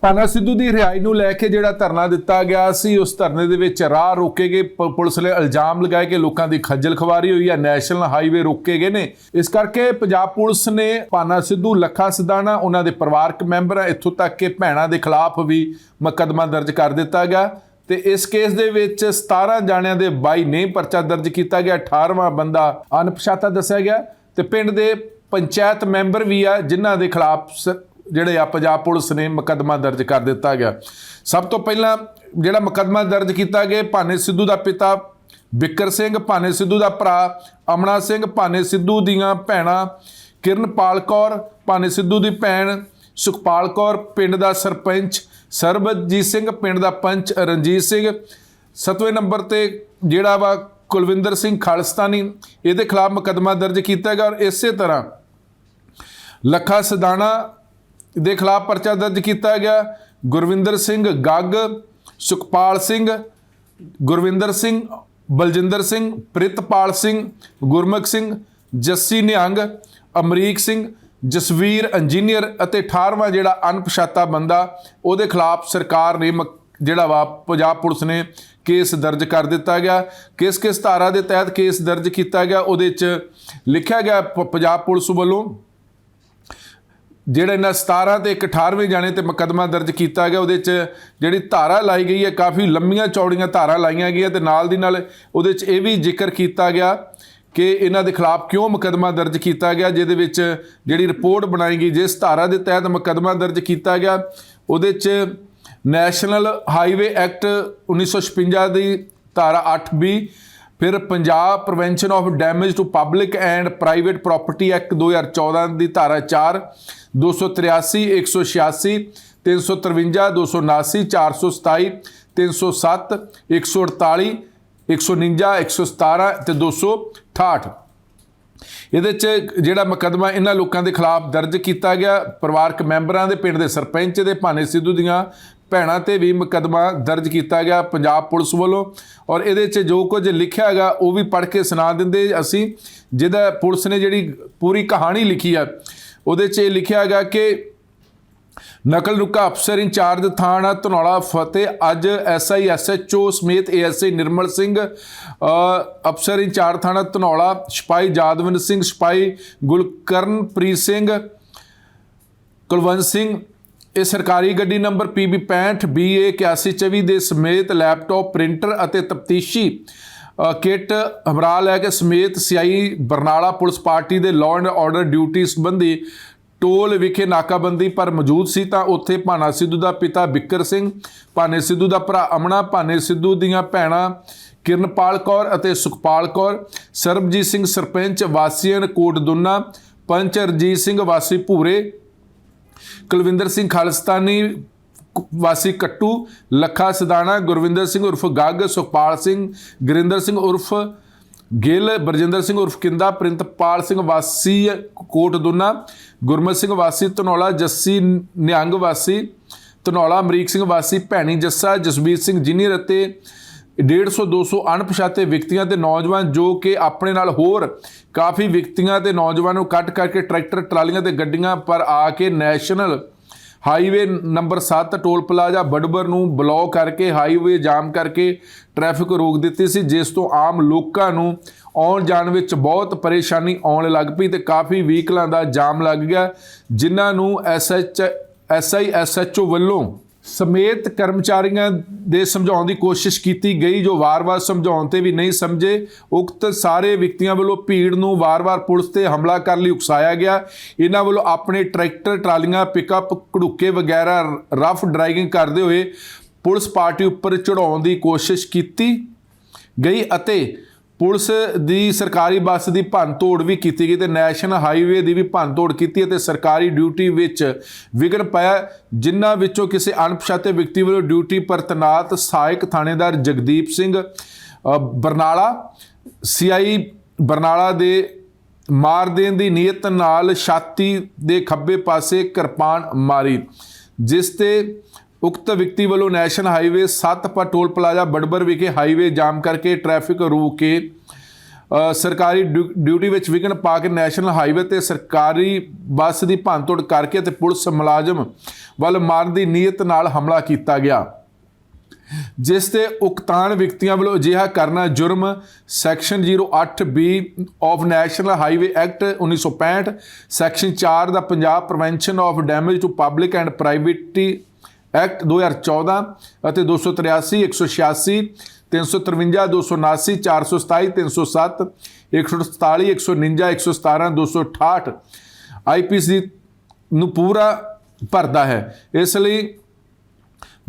ਪਾਨਾ ਸਿੱਧੂ ਦੀ ਰਿਹਾਈ ਨੂੰ ਲੈ ਕੇ ਜਿਹੜਾ ਧਰਨਾ ਦਿੱਤਾ ਗਿਆ ਸੀ, ਉਸ ਧਰਨੇ ਦੇ ਵਿੱਚ ਰਾਹ ਰੋਕੇ ਗਏ। ਪ- ਪੁਲਿਸ ਨੇ ਇਲਜ਼ਾਮ ਲਗਾਏ ਕਿ ਲੋਕਾਂ ਦੀ ਖੱਜਲ ਖਵਾਰੀ ਹੋਈ ਹੈ, ਨੈਸ਼ਨਲ ਹਾਈਵੇ ਰੋਕੇ ਗਏ ਨੇ। ਇਸ ਕਰਕੇ ਪੰਜਾਬ ਪੁਲਿਸ ਨੇ ਪਾਨਾ ਸਿੱਧੂ, ਲੱਖਾ ਸਿਧਾਣਾ, ਉਹਨਾਂ ਦੇ ਪਰਿਵਾਰਕ ਮੈਂਬਰਾਂ ਇੱਥੋਂ ਤੱਕ ਕਿ ਭੈਣਾਂ ਦੇ ਖਿਲਾਫ ਵੀ ਮੁਕੱਦਮਾ ਦਰਜ ਕਰ ਦਿੱਤਾ ਗਿਆ। ਤੇ ਇਸ ਕੇਸ ਦੇ ਵਿੱਚ 17 ਜਾਣਿਆਂ ਦੇ 22 ਨੇ ਪਰਚਾ ਦਰਜ ਕੀਤਾ ਗਿਆ। 18ਵਾਂ ਬੰਦਾ ਅਣਪਛਾਤਾ ਦੱਸਿਆ ਗਿਆ। ਤੇ ਪਿੰਡ ਦੇ ਪੰਚਾਇਤ ਮੈਂਬਰ ਵੀ ਆ, ਜਿਨ੍ਹਾਂ ਦੇ ਖਿਲਾਫ ਸ- ਜਿਹੜੇ ਆ ਪੰਜਾਬ ਪੁਲਿਸ ਨੇ ਮੁਕੱਦਮਾ ਦਰਜ ਕਰ ਦਿੱਤਾ ਗਿਆ। ਸਭ ਤੋਂ ਪਹਿਲਾਂ ਜਿਹੜਾ ਮੁਕੱਦਮਾ ਦਰਜ ਕੀਤਾ ਗਿਆ, ਭਾਨੇ ਸਿੱਧੂ ਦਾ ਪਿਤਾ ਵਿਕਰ ਸਿੰਘ, ਭਾਨੇ ਸਿੱਧੂ ਦਾ ਭਰਾ ਅਮਨਾ ਸਿੰਘ, ਭਾਨੇ ਸਿੱਧੂ ਦੀਆਂ ਭੈਣਾਂ ਕਿਰਨਪਾਲ ਕੌਰ, ਭਾਨੇ ਸਿੱਧੂ ਦੀ ਭੈਣ ਸੁਖਪਾਲ ਕੌਰ, ਪਿੰਡ ਦਾ ਸਰਪੰਚ ਸਰਬਜੀਤ ਸਿੰਘ, ਪਿੰਡ ਦਾ ਪੰਚ ਰਣਜੀਤ ਸਿੰਘ। ਸਤਵੇਂ ਨੰਬਰ ਤੇ ਜਿਹੜਾ ਵਾ ਕੁਲਵਿੰਦਰ ਸਿੰਘ ਖਾਲਸਤਾਨੀ, ਇਹਦੇ ਖਿਲਾਫ ਮੁਕੱਦਮਾ ਦਰਜ ਕੀਤਾ ਗਿਆ ਔਰ ਇਸੇ ਤਰ੍ਹਾਂ ਲੱਖਾ ਸਦਾਣਾ ਦੇ ਖਿਲਾਫ ਪਰਚਾ ਦਰਜ ਕੀਤਾ ਗਿਆ। ਗੁਰਵਿੰਦਰ ਸਿੰਘ ਗੱਗ, ਸੁਖਪਾਲ ਸਿੰਘ, ਗੁਰਵਿੰਦਰ ਸਿੰਘ, ਬਲਜਿੰਦਰ ਸਿੰਘ, ਪ੍ਰਿਤਪਾਲ ਸਿੰਘ, ਗੁਰਮੁਖ ਸਿੰਘ, ਜੱਸੀ ਨਿਹੰਗ, ਅਮਰੀਕ ਸਿੰਘ, ਜਸਵੀਰ ਇੰਜੀਨੀਅਰ ਅਤੇ 18ਵਾਂ ਜਿਹੜਾ ਅਣਪਛਾਤਾ ਬੰਦਾ, ਉਹਦੇ ਖਿਲਾਫ ਸਰਕਾਰ ਨੇ ਮੁਕ- ਜਿਹੜਾ ਵਾ ਪੰਜਾਬ ਪੁਲਿਸ ਨੇ ਕੇਸ ਦਰਜ ਕਰ ਦਿੱਤਾ ਗਿਆ। ਕਿਸ ਕਿਸ ਧਾਰਾ ਦੇ ਤਹਿਤ ਕੇਸ ਦਰਜ ਕੀਤਾ ਗਿਆ, ਉਹਦੇ 'ਚ ਲਿਖਿਆ ਗਿਆ ਪ- ਪੰਜਾਬ ਪੁਲਿਸ ਵੱਲੋਂ। ਜਿਹੜਾ ਇਹਨਾਂ 17 ਤੇ ਇੱਕ 18ਵੇਂ ਜਾਣੇ ਤੇ ਮੁਕੱਦਮਾ ਦਰਜ ਕੀਤਾ ਗਿਆ, ਉਹਦੇ 'ਚ ਜਿਹੜੀ ਧਾਰਾ ਲਾਈ ਗਈ ਹੈ, ਕਾਫੀ ਲੰਮੀਆਂ ਚੌੜੀਆਂ ਧਾਰਾ ਲਾਈਆਂ ਗਈਆਂ ਤੇ ਨਾਲ ਦੀ ਨਾਲ ਉਹਦੇ 'ਚ ਇਹ ਵੀ ਜ਼ਿਕਰ ਕੀਤਾ ਗਿਆ ਕਿ ਇਹਨਾਂ ਦੇ ਖਿਲਾਫ ਕਿਉਂ ਮੁਕੱਦਮਾ ਦਰਜ ਕੀਤਾ ਗਿਆ, ਜਿਹਦੇ ਵਿੱਚ ਜਿਹੜੀ ਰਿਪੋਰਟ ਬਣਾਈ ਗਈ, ਜਿਸ ਧਾਰਾ ਦੇ ਤਹਿਤ ਮੁਕੱਦਮਾ ਦਰਜ ਕੀਤਾ ਗਿਆ, ਉਹਦੇ 'ਚ ਨੈਸ਼ਨਲ ਹਾਈਵੇ ਐਕਟ 1956 ਦੀ ਧਾਰਾ 8B ਫਿਰ Punjab prevention of damage to public and private property act 2014 ਦੀ ਧਾਰਾ 4 283 186 353 279 427 307 148 149 117 ਤੇ 268 ਇਹਦੇ ਚ ਜਿਹੜਾ ਮੁਕੱਦਮਾ ਇਹਨਾਂ ਲੋਕਾਂ ਦੇ ਖਿਲਾਫ ਦਰਜ ਕੀਤਾ ਗਿਆ, ਪਰਿਵਾਰਕ ਮੈਂਬਰਾਂ ਦੇ ਪਿੰਡ ਦੇ ਸਰਪੰਚ ਦੇ ਭਾਨੇ ਸਿੱਧੂ ਦੀਆਂ ਭੈਣਾਂ ਤੇ ਵੀ ਮੁਕੱਦਮਾ ਦਰਜ ਕੀਤਾ ਗਿਆ ਪੰਜਾਬ ਪੁਲਿਸ ਵੱਲੋਂ। ਔਰ ਇਹਦੇ 'ਚ ਜੋ ਕੁਝ ਲਿਖਿਆ ਹੈਗਾ, ਉਹ ਵੀ ਪੜ੍ਹ ਕੇ ਸੁਣਾ ਦਿੰਦੇ ਅਸੀਂ। ਜਿਹਦਾ ਪੁਲਿਸ ਨੇ ਜਿਹੜੀ ਪੂਰੀ ਕਹਾਣੀ ਲਿਖੀ ਆ, ਉਹਦੇ 'ਚ ਇਹ ਲਿਖਿਆ ਹੈਗਾ ਕਿ ਨਕਲ ਰੁਕਾ ਅਫਸਰ ਇੰਚਾਰਜ ਥਾਣਾ ਧਨੌਲਾ ਫਤਿਹ ਅੱਜ ਐਸਆਈ ਐਸਐਚਓ ਸਮੇਤ ਏਐਸਆਈ ਨਿਰਮਲ ਸਿੰਘ ਅਫਸਰ ਇੰਚਾਰਜ ਥਾਣਾ ਧਨੌਲਾ ਸਿਪਾਹੀ ਜਾਦਵਿੰਦ ਸਿੰਘ ਸਿਪਾਹੀ ਗੁਲਕਰਨਪ੍ਰੀਤ ਸਿੰਘ ਕੁਲਵੰਤ ਸਿੰਘ ਇਹ ਸਰਕਾਰੀ ਗੱਡੀ ਨੰਬਰ PB 65 BA 8124 ਦੇ ਸਮੇਤ ਲੈਪਟਾਪ ਪ੍ਰਿੰਟਰ ਅਤੇ ਤਫਤੀਸ਼ੀ ਅ, ਕਿੱਟ ਹਮਰਾ ਲੈ ਕੇ ਸਮੇਤ ਸਿਆਈ ਬਰਨਾਲਾ ਪੁਲਿਸ ਪਾਰਟੀ ਦੇ ਲਾਅ ਐਂਡ ਆਰਡਰ ਡਿਊਟੀ ਸੰਬੰਧੀ ਟੋਲ ਵਿਖੇ ਨਾਕਾਬੰਦੀ ਪਰ ਮੌਜੂਦ ਸੀ ਤਾਂ ਉੱਥੇ ਭਾਨਾ ਸਿੱਧੂ ਦਾ ਪਿਤਾ ਬਿੱਕਰ ਸਿੰਘ, ਭਾਨੇ ਸਿੱਧੂ ਦਾ ਭਰਾ ਅਮਨਾ, ਭਾਨੇ ਸਿੱਧੂ ਦੀਆਂ ਭੈਣਾਂ ਕਿਰਨਪਾਲ ਕੌਰ ਅਤੇ ਸੁਖਪਾਲ ਕੌਰ, ਸਰਬਜੀਤ ਸਿੰਘ ਸਰਪੰਚ ਵਾਸੀਆਂ ਕੋਟਦੁੰਨਾ ਪੰਚ ਰਜੀਤ ਸਿੰਘ ਵਾਸੀ ਭੂਰੇ, ਕੁਲਵਿੰਦਰ ਸਿੰਘ ਖਾਲਸਤਾਨੀ ਵਾਸੀ ਕੱਟੂ, ਲੱਖਾ ਸਦਾਣਾ, ਗੁਰਵਿੰਦਰ ਸਿੰਘ ਉਰਫ ਗੱਗ, ਸੁਖਪਾਲ ਸਿੰਘ, ਗੁਰਿੰਦਰ ਸਿੰਘ ਉਰਫ ਗਿੱਲ, ਬਰਜਿੰਦਰ ਸਿੰਘ ਉਰਫ ਕਿੰਦਾ, ਪ੍ਰਿੰਤਪਾਲ ਸਿੰਘ ਵਾਸੀ, ਕੋਟ ਦੁਨਾ, ਗੁਰਮਤ ਸਿੰਘ ਵਾਸੀ, ਧਨੌਲਾ, ਜੱਸੀ ਨਿਹੰਗ ਵਾਸੀ, ਧਨੌਲਾ, ਅਮਰੀਕ ਸਿੰਘ ਵਾਸੀ, ਭੈਣੀ ਜੱਸਾ, ਜਸਬੀਰ ਸਿੰਘ ਜੀਨੀਅਰ ਅਤੇ 150 200 ਅਣਪਛਾਤੇ ਵਿਅਕਤੀਆਂ ਤੇ ਨੌਜਵਾਨ ਜੋ ਕਿ ਆਪਣੇ ਨਾਲ ਹੋਰ ਕਾਫੀ ਵਿਅਕਤੀਆਂ ਤੇ ਨੌਜਵਾਨ ਨੂੰ ਕੱਟ ਕਰਕੇ ਟਰੈਕਟਰ, ਟਰਾਲੀਆਂ ਤੇ ਗੱਡੀਆਂ ਪਰ ਆ ਕੇ national highway number 7 toll plaza Badbar ਨੂੰ ਬਲੌਕ ਕਰਕੇ, ਹਾਈਵੇ ਜਾਮ ਕਰਕੇ ਟ੍ਰੈਫਿਕ ਰੋਕ ਦਿੱਤੀ ਸੀ, ਜਿਸ ਤੋਂ ਆਮ ਲੋਕਾਂ ਨੂੰ ਆਉਣ ਜਾਣ ਵਿੱਚ ਬਹੁਤ ਪਰੇਸ਼ਾਨੀ ਆਉਣ ਲੱਗ ਪਈ ਤੇ ਕਾਫੀ ਵਹੀਕਲਾਂ ਦਾ ਜਾਮ ਲੱਗ ਗਿਆ, ਜਿਨ੍ਹਾਂ ਨੂੰ ਐਸਐਚ ਐਸਆਈ ਐਸਐਚਓ ਵੱਲੋਂ ਸਮੇਤ ਕਰਮਚਾਰੀਆਂ ਦੇ ਸਮਝਾਉਣ ਦੀ ਕੋਸ਼ਿਸ਼ ਕੀਤੀ ਗਈ, ਜੋ ਵਾਰ-ਵਾਰ ਸਮਝਾਉਣ ਤੇ ਵੀ ਨਹੀਂ ਸਮਝੇ। ਉਕਤ ਸਾਰੇ ਵਿਅਕਤੀਆਂ ਵੱਲੋਂ ਭੀੜ ਨੂੰ ਵਾਰ-ਵਾਰ ਪੁਲਿਸ ਤੇ ਹਮਲਾ ਕਰਨ ਲਈ ਉਕਸਾਇਆ ਗਿਆ। ਇਹਨਾਂ ਵੱਲੋਂ ਆਪਣੇ ਟਰੈਕਟਰ, ਟਰਾਲੀਆਂ, ਪਿਕਅਪ, ਘੜੂਕੇ ਵਗੈਰਾ ਰਫ ਡਰਾਈਵਿੰਗ ਕਰਦੇ ਹੋਏ ਪੁਲਿਸ ਪਾਰਟੀ ਉੱਪਰ ਚੜਾਉਣ ਦੀ ਕੋਸ਼ਿਸ਼ ਕੀਤੀ ਗਈ ਅਤੇ ਪੁਲਿਸ ਦੀ ਸਰਕਾਰੀ ਬੱਸ ਦੀ ਭੰਨਤੋੜ ਵੀ ਕੀਤੀ ਗਈ ਤੇ ਨੈਸ਼ਨਲ ਹਾਈਵੇ ਦੀ ਵੀ ਭੰਨਤੋੜ ਕੀਤੀ ਅਤੇ ਸਰਕਾਰੀ ਡਿਊਟੀ ਵਿੱਚ ਵਿਗੜ ਪਾਇਆ ਜਿਨ੍ਹਾਂ ਵਿੱਚੋਂ ਕਿਸੇ ਅਣਪਛਾਤੇ ਵਿਅਕਤੀ ਵੱਲੋਂ ਡਿਊਟੀ ਪਰ ਤੈਨਾਤ ਸਹਾਇਕ ਥਾਣੇਦਾਰ ਜਗਦੀਪ ਸਿੰਘ ਅ, ਬਰਨਾਲਾ ਸੀਆਈ ਬਰਨਾਲਾ ਦੇ ਮਾਰ ਦੇਣ ਦੀ ਨੀਅਤ ਨਾਲ ਛਾਤੀ ਦੇ ਖੱਬੇ ਪਾਸੇ ਕਿਰਪਾਨ ਮਾਰੀ ਜਿਸ ਤੇ ਉਕਤ ਵਿਅਕਤੀ ਵੱਲੋਂ ਨੈਸ਼ਨਲ ਹਾਈਵੇ 7 ਪਰ ਟੋਲ ਪਲਾਜ਼ਾ ਬੜਬਰ ਵਿਖੇ ਹਾਈਵੇ ਜਾਮ ਕਰਕੇ ਟ੍ਰੈਫਿਕ ਰੋਕ ਕੇ ਸਰਕਾਰੀ ਡਿਊ- ਡਿਊਟੀ ਵਿੱਚ ਵਿਘਨ ਪਾ ਕੇ ਨੈਸ਼ਨਲ ਹਾਈਵੇ ਤੇ ਸਰਕਾਰੀ ਬੱਸ ਦੀ ਭੰਨਤੋੜ ਕਰਕੇ ਤੇ ਪੁਲਿਸ ਮੁਲਾਜ਼ਮ ਵੱਲ ਮਾਰਨ ਦੀ ਨੀਅਤ ਨਾਲ ਹਮਲਾ ਕੀਤਾ ਗਿਆ। ਜਿਸ ਤੇ ਉਕਤਾਨ ਵਿਅਕਤੀਆਂ ਵੱਲੋਂ ਅਜਿਹਾ ਕਰਨਾ ਜੁਰਮ section 08 B of national highway act 1965 section 4 the Punjab prevention of damage to public and private act 2014 ਅਤੇ 283 186 353 279 427 307 147 149 117 268 ਆਈਪੀਸੀ ਨੂੰ ਪੂਰਾ ਭਰਦਾ ਹੈ। ਇਸ ਲਈ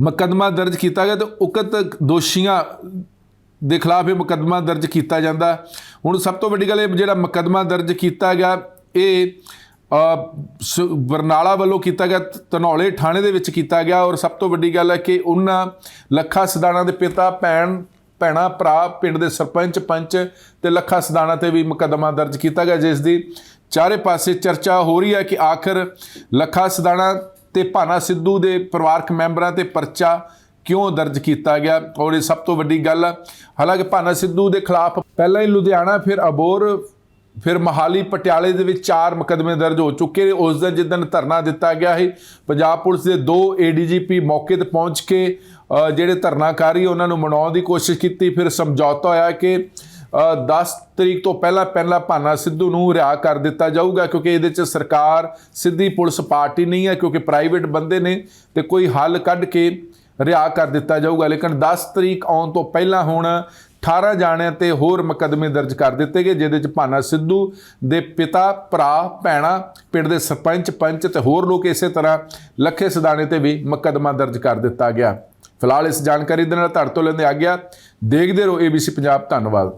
ਮੁਕੱਦਮਾ ਦਰਜ ਕੀਤਾ ਗਿਆ ਤੇ ਉਕਤ ਦੋਸ਼ੀਆਂ ਦੇ ਖਿਲਾਫ ਇਹ ਮੁਕੱਦਮਾ ਦਰਜ ਕੀਤਾ ਜਾਂਦਾ। ਹੁਣ ਸਭ ਤੋਂ ਵੱਡੀ ਗੱਲ ਇਹ ਜਿਹੜਾ ਮੁਕੱਦਮਾ ਦਰਜ ਕੀਤਾ ਗਿਆ, ਇਹ ਬਰਨਾਲਾ ਵੱਲੋਂ ਕੀਤਾ ਗਿਆ ਧਨੌਲੇ ਥਾਣੇ ਦੇ ਵਿੱਚ ਕੀਤਾ ਗਿਆ ਔਰ ਸਭ ਤੋਂ ਵੱਡੀ ਗੱਲ ਹੈ ਕਿ ਉਹਨਾਂ ਲੱਖਾ ਸਦਾਣਾ ਦੇ ਪਿਤਾ, ਭੈਣ, ਭੈਣਾ, ਭਰਾ, ਪਿੰਡ ਦੇ ਸਰਪੰਚ, ਪੰਚ ਤੇ ਲੱਖਾ ਸਦਾਣਾ ਤੇ ਵੀ ਮੁਕੱਦਮਾ ਦਰਜ ਕੀਤਾ ਗਿਆ, ਜਿਸ ਦੀ ਚਾਰੇ ਪਾਸੇ ਚਰਚਾ ਹੋ ਰਹੀ ਹੈ ਕਿ ਆਖਰ ਲੱਖਾ ਸਦਾਣਾ ਤੇ ਭਾਨਾ ਸਿੱਧੂ ਦੇ ਪਰਿਵਾਰਕ ਮੈਂਬਰਾਂ ਤੇ ਪਰਚਾ ਕਿਉਂ ਦਰਜ ਕੀਤਾ ਗਿਆ? ਔਰ ਇਹ ਸਭ ਤੋਂ ਵੱਡੀ ਗੱਲ, ਹਾਲਾਂਕਿ ਭਾਨਾ ਸਿੱਧੂ ਦੇ ਖਿਲਾਫ ਪਹਿਲਾਂ ਹੀ ਲੁਧਿਆਣਾ, ਫਿਰ ਅਬੋਰ ਫਿਰ ਮਹਾਲੀ ਪਟਿਆਲੇ ਦੇ ਵਿੱਚ ਚਾਰ ਮੁਕੱਦਮੇ ਦਰਜ ਹੋ ਚੁੱਕੇ ਨੇ। ਉਸ ਦਿਨ ਜਿੱਦਣ ਧਰਨਾ ਦਿੱਤਾ ਗਿਆ ਸੀ ਪੰਜਾਬ ਪੁਲਿਸ ਦੇ ਦੋ ਏਡੀਜੀਪੀ ਮੌਕੇ ਤੇ ਪਹੁੰਚ ਕੇ ਜਿਹੜੇ ਧਰਨਾਕਾਰੀ ਉਹਨਾਂ ਨੂੰ ਮਨਾਉਣ ਦੀ ਕੋਸ਼ਿਸ਼ ਕੀਤੀ। ਫਿਰ ਸਮਝੌਤਾ ਹੋਇਆ ਕਿ ਅ, 10 ਤਰੀਕ ਤੋਂ ਪਹਿਲਾਂ ਪਹਿਲਾਂ ਭਾਨਾ ਸਿੱਧੂ ਨੂੰ ਰਿਹਾ ਕਰ ਦਿੱਤਾ ਜਾਊਗਾ ਕਿਉਂਕਿ ਇਹਦੇ 'ਚ ਸਰਕਾਰ ਸਿੱਧੀ ਪੁਲਿਸ ਪਾਰਟੀ ਨਹੀਂ ਹੈ ਕਿਉਂਕਿ ਪ੍ਰਾਈਵੇਟ ਬੰਦੇ ਨੇ ਤੇ ਕੋਈ ਹੱਲ ਕੱਢ ਕੇ ਰਿਹਾ ਕਰ ਦਿੱਤਾ ਜਾਊਗਾ। ਲੇਕਿਨ 10 ਤਰੀਕ ਆਉਣ ਤੋਂ ਪਹਿਲਾਂ ਹੁਣ 18 ਜਾਣਿਆਂ ਤੇ ਹੋਰ ਮੁਕੱਦਮੇ ਦਰਜ ਕਰ ਦਿੱਤੇ ਗਏ, ਜਿਹਦੇ 'ਚ ਭਾਨਾ ਸਿੱਧੂ ਦੇ ਪਿਤਾ, ਭਰਾ, ਭੈਣਾ, ਪਿੰਡ ਦੇ ਸਰਪੰਚ, ਪੰਚ ਤੇ ਹੋਰ ਲੋਕ ਇਸੇ ਤਰ੍ਹਾਂ ਲੱਖੇ ਸਦਾਣੇ ਤੇ ਵੀ ਮੁਕੱਦਮਾ ਦਰਜ ਕਰ ਦਿੱਤਾ ਗਿਆ। ਫਿਲਹਾਲ ਇਸ ਜਾਣਕਾਰੀ ਦੇ ਨਾਲ ਤੁਹਾਡੇ ਤੋਂ ਲੈਂਦੇ ਆ ਗਿਆ। ਦੇਖਦੇ ਰਹੋ ABC ਪੰਜਾਬ, ਧੰਨਵਾਦ।